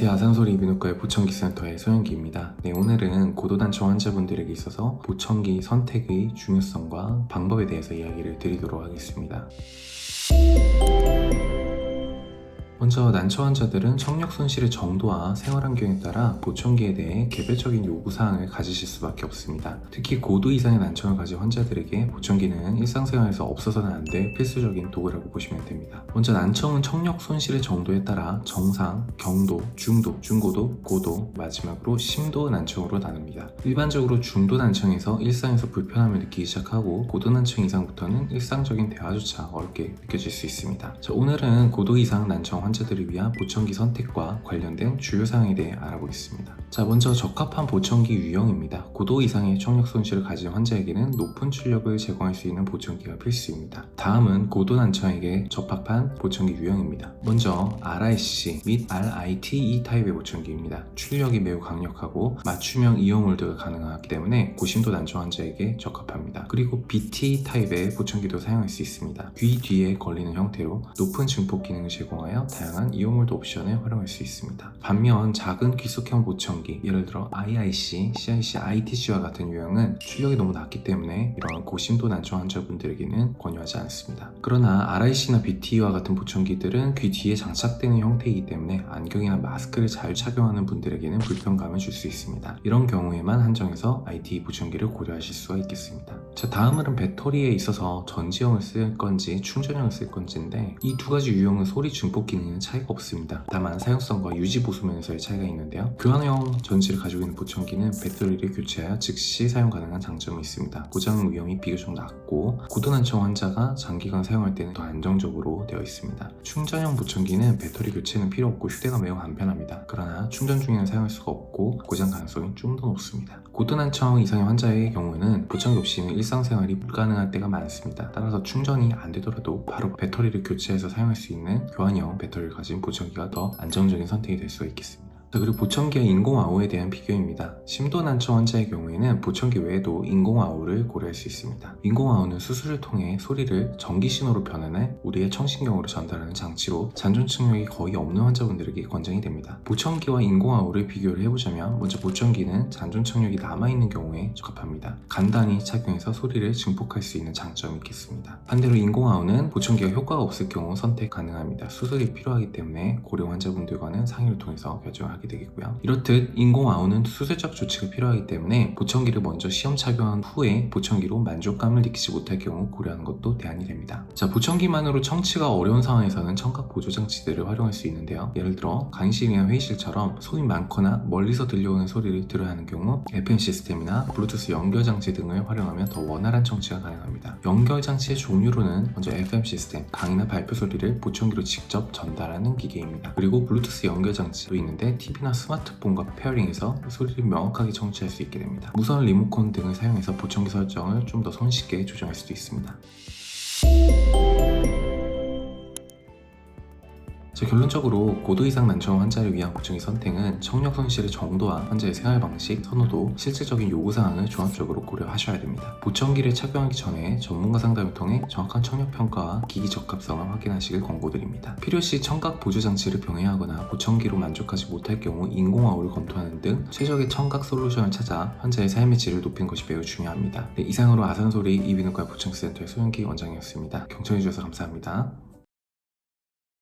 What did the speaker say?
안녕하세요. 아산소리 이비인후과의 보청기 센터의 소영기입니다. 네, 오늘은 고도단청 환자분들에게 있어서 보청기 선택의 중요성과 방법에 대해서 이야기를 드리도록 하겠습니다. 먼저 난처 환자들은 청력 손실의 정도와 생활 환경에 따라 보청기에 대해 개별적인 요구 사항을 가지실 수밖에 없습니다. 특히 고도 이상의 난청을 가진 환자들에게 보청기는 일상생활에서 없어서는 안 될 필수적인 도구라고 보시면 됩니다. 먼저 난청은 청력 손실의 정도에 따라 정상, 경도, 중도, 중고도, 고도, 마지막으로 심도 난청으로 나눕니다. 일반적으로 중도 난청에서 일상에서 불편함을 느끼기 시작하고 고도 난청 이상부터는 일상적인 대화조차 어렵게 느껴질 수 있습니다. 자, 오늘은 고도 이상 난청 환 자들을 위한 보청기 선택과 관련된 주요 사항에 대해 알아보겠습니다. 자, 먼저 적합한 보청기 유형입니다. 고도 이상의 청력 손실을 가진 환자에게는 높은 출력을 제공할 수 있는 보청기가 필수입니다. 다음은 고도 난청에게 적합한 보청기 유형입니다. 먼저 RIC 및 RITE 타입의 보청기입니다. 출력이 매우 강력하고 맞춤형 이용 홀드가 가능하기 때문에 고심도 난청 환자에게 적합합니다. 그리고 BT 타입의 보청기도 사용할 수 있습니다. 귀 뒤에 걸리는 형태로 높은 증폭 기능을 제공하여 다양한 이용 홀드 옵션을 활용할 수 있습니다. 반면 작은 귀속형 보청기, 예를 들어 IIC, CIC, ITC와 같은 유형은 출력이 너무 낮기 때문에 이러한 고심도 난청 환자분들에게는 권유하지 않습니다. 그러나 RIC나 BT와 같은 보청기들은 귀 뒤에 장착되는 형태이기 때문에 안경이나 마스크를 잘 착용하는 분들에게는 불편감을 줄 수 있습니다. 이런 경우에만 한정해서 IT 보청기를 고려하실 수가 있겠습니다. 자, 다음은 배터리에 있어서 전지형을 쓸 건지 충전형을 쓸 건지인데 이 두 가지 유형은 소리 증폭 기능에는 차이가 없습니다. 다만 사용성과 유지 보수 면에서의 차이가 있는데요. 교환형 전지를 가지고 있는 보청기는 배터리를 교체하여 즉시 사용 가능한 장점이 있습니다. 고장 위험이 비교적 낮고 고도난청 환자가 장기간 사용할 때는 더 안정적으로 되어 있습니다. 충전형 보청기는 배터리 교체는 필요 없고 휴대가 매우 간편합니다. 그러나 충전 중에는 사용할 수가 없고 고장 가능성이 좀 더 높습니다. 고도난청 이상의 환자의 경우는 보청기 없이는 일상생활이 불가능할 때가 많습니다. 따라서 충전이 안 되더라도 바로 배터리를 교체해서 사용할 수 있는 교환형 배터리를 가진 보청기가 더 안정적인 선택이 될 수가 있겠습니다. 자, 그리고 보청기와 인공아우에 대한 비교입니다. 심도 난청 환자의 경우에는 보청기 외에도 인공아우를 고려할 수 있습니다. 인공아우는 수술을 통해 소리를 전기 신호로 변환해 우리의 청신경으로 전달하는 장치로 잔존 측력이 거의 없는 환자분들에게 권장이 됩니다. 보청기와 인공아우를 비교를 해보자면 먼저 보청기는 잔존 측력이 남아있는 경우에 적합합니다. 간단히 착용해서 소리를 증폭할 수 있는 장점이 있겠습니다. 반대로 인공아우는 보청기가 효과가 없을 경우 선택 가능합니다. 수술이 필요하기 때문에 고령 환자분들과는 상의를 통해서 결정을 하게 되겠고요. 이렇듯 인공아우는 수술적 조치가 필요하기 때문에 보청기를 먼저 시험 착용한 후에 보청기로 만족감을 느끼지 못할 경우 고려하는 것도 대안이 됩니다. 자, 보청기만으로 청취가 어려운 상황에서는 청각 보조 장치들을 활용할 수 있는데요. 예를 들어 강의실이나 회의실처럼 소음이 많거나 멀리서 들려오는 소리를 들어야 하는 경우 FM 시스템이나 블루투스 연결 장치 등을 활용하면 더 원활한 청취가 가능합니다. 연결 장치의 종류로는 먼저 FM 시스템, 강의나 발표 소리를 보청기로 직접 전달하는 기계입니다. 그리고 블루투스 연결 장치도 있는데 TV나 스마트폰과 페어링해서 소리를 명확하게 청취할 수 있게 됩니다. 무선 리모컨 등을 사용해서 보청기 설정을 좀 더 손쉽게 조정할 수도 있습니다. 자, 결론적으로 고도 이상 난청 환자를 위한 보청기 선택은 청력 손실의 정도와 환자의 생활 방식, 선호도, 실질적인 요구 사항을 종합적으로 고려하셔야 됩니다. 보청기를 착용하기 전에 전문가 상담을 통해 정확한 청력 평가와 기기 적합성을 확인하시길 권고드립니다. 필요시 청각 보조 장치를 병행하거나 보청기로 만족하지 못할 경우 인공아우를 검토하는 등 최적의 청각 솔루션을 찾아 환자의 삶의 질을 높이는 것이 매우 중요합니다. 네, 이상으로 아산소리 이비인후과 보청기 센터의 소영기 원장이었습니다. 경청해주셔서 감사합니다.